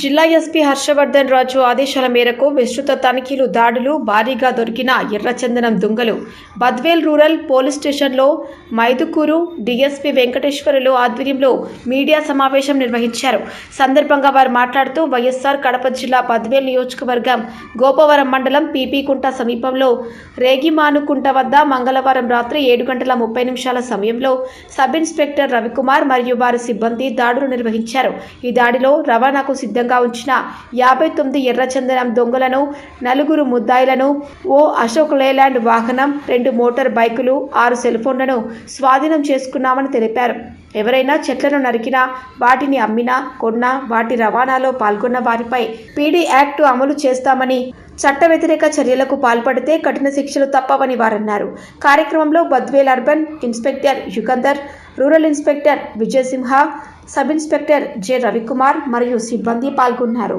జిల్లా ఎస్పీ హర్షవర్ధన్ రాజు ఆదేశాల మేరకు విస్తృత తనిఖీలు దాడులు భారీగా దొరికిన ఎర్రచందనం దుంగలు. బద్వేల్ రూరల్ పోలీస్ స్టేషన్లో మైదుకూరు డీఎస్పీ వెంకటేశ్వరులు ఆధ్వర్యంలో మీడియా సమావేశం నిర్వహించారు. సందర్భంగా వారు మాట్లాడుతూ వైఎస్ఆర్ కడప జిల్లా బద్వేల్ నియోజకవర్గం గోపవరం మండలం పీపీకుంట సమీపంలో రేగిమానుకుంట వద్ద మంగళవారం రాత్రి ఏడు గంటల ముప్పై నిమిషాల సమయంలో సబ్ ఇన్స్పెక్టర్ రవికుమార్ మరియు వారి సిబ్బంది దాడులు నిర్వహించారు. ఈ దాడిలో రవాణాకు సిద్ధంగా ఉంచిన యాభై తొమ్మిది ఎర్రచందనం దొంగలను నలుగురు ముద్దాయిలను ఓ అశోక్ లేలాండ్ వాహనం రెండు మోటార్ బైకులు ఆరు సెల్ ఫోన్లను స్వాధీనం చేసుకున్నామని తెలిపారు. ఎవరైనా చెట్లను నరికినా వాటిని అమ్మినా కొన్నా వాటి రవాణాలో పాల్గొన్న వారిపై పీడీ యాక్ట్ అమలు చేస్తామని చట్ట వ్యతిరేక చర్యలకు పాల్పడితే కఠిన శిక్షలు తప్పవని వారన్నారు. కార్యక్రమంలో Badvel urban inspector Yugandhar rural inspector Vijayasimha sub inspector J Ravikumar మరియు సిబ్బంది పాల్గొన్నారు.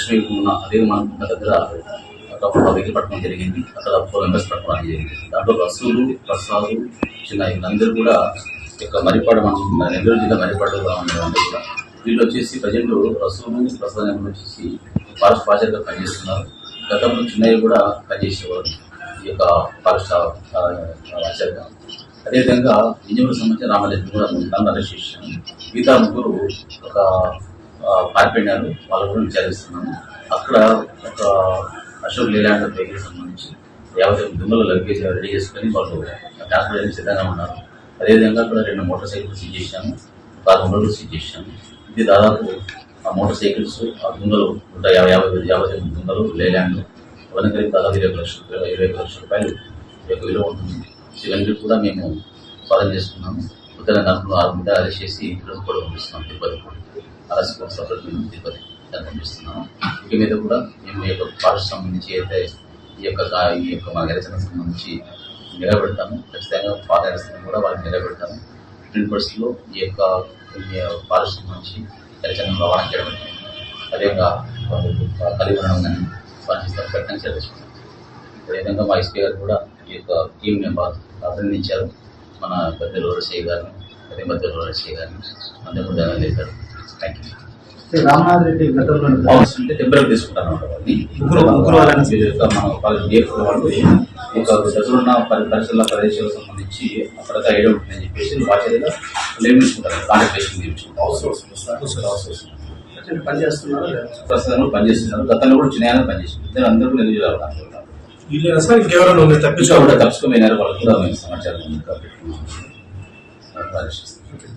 దక్షిణ ఉన్న అదే మన దగ్గర ఒక వెహికల్ పట్టడం జరిగింది. అక్కడ ఫోర్ మెంబర్స్ పట్టుకోవడం జరిగింది. దాంట్లో రసూలు ప్రసాద్ చిన్న వీళ్ళందరూ కూడా యొక్క మరిపాడు మన నెల్లూరు జిల్లా మరిపాడు ఉండేవాళ్ళు కూడా వీళ్ళు వచ్చేసి ప్రజెంట్ రసూలు ప్రసాద్ వచ్చేసి ఫారెస్ట్ ఫాజర్గా పనిచేస్తున్నారు. గతంలో చిన్నయ్య కూడా పనిచేసేవారు. ఈ యొక్క ఫారెస్ట్ ఆచార్యంగా అదేవిధంగా ఇంజనీర్ సంబంధించిన రామలక్ష్మి కూడా నన్ను అరెస్ట్ చేశాను మిగతా ముగ్గురు ఒక ఆ, పారిపోయినారు వాళ్ళు కూడా విచారిస్తున్నాము అక్కడ ఒక అశోక్ లేలాండ్ వెహికల్ సంబంధించి యాభై దుమ్మలు లగేజ్ రెడీ చేసుకొని వాళ్ళు ట్రాన్స్పోర్ట్ సిద్ధంగా ఉన్నారు. అదేవిధంగా అక్కడ రెండు మోటార్ సైకిల్స్ సీజ్ చేశాము. ఒక ఆరు సీజ్ చేశాము. ఇది దాదాపు ఆ మోటార్ సైకిల్స్ ఆ దుంగలు నూట యాభై యాభై యాభై తొమ్మిది దుంగలు లేలాండ్ అవన్నీ కలిపి దాదాపు ఇరవై లక్షల రూపాయలు ఇరవై ఒక లక్షల రూపాయలు యొక్క విలువ ఉంటుంది. ఇవన్నీ కూడా మేము పాలన చేస్తున్నాము ఉత్తర దాంట్లో ఆరు ముద్ద అరెస్ట్ చేసి ఇక్కడ కూడా పంపిస్తున్నాం తిరుపతి అరెస్ట్ కోసం తిరుపతి ఇక మీద కూడా మేము ఈ యొక్క ఫారెస్ట్ సంబంధించి అయితే ఈ యొక్క ఈ యొక్క మా గెలిచిన సంబంధించి నిలబెడతాము ఖచ్చితంగా ఫారెస్ట్ కూడా వారికి నిలబెడతాము ఫిఫ్టీన్ ఈ యొక్క ఈ నుంచి సంబంధించి గెలిచిన రవాణా చేయడం అదేవిధంగా వాళ్ళు కలిగి ఉండడం కానీ స్పందిస్తారు ప్రకటన చర్చించుకుంటాం అదేవిధంగా మా ఎస్పీ గారు కూడా ఈ యొక్క టీం మెంబర్ అభినందించారు మన పెద్దలు రసయ్య గారిని అదే మధ్యలో రసయ్య గారిని అందరూ ధన్యవాదాలు రామనాథ్ రెడ్డి గతంలో టెంపరీ తీసుకుంటాను ముగ్గురు- ముగ్గురు వాళ్ళని వీళ్ళ వాళ్ళ దగ్గరున్న పరిసర ప్రదేశాలకు సంబంధించి అక్కడ ఐడియా ఉంటుందని చెప్పేసి కాంట్రాక్టేషన్ అవసరం? ప్రస్తుతం పనిచేస్తున్నారు గతంలో కూడా చిన్న ఇద్దరు అందరూ కూడా ఎదురు తప్పించుకోవడం కూడా తప్పించుకోమైనారు వాళ్ళు కూడా మేము సమాచారం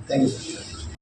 థ్యాంక్ యూ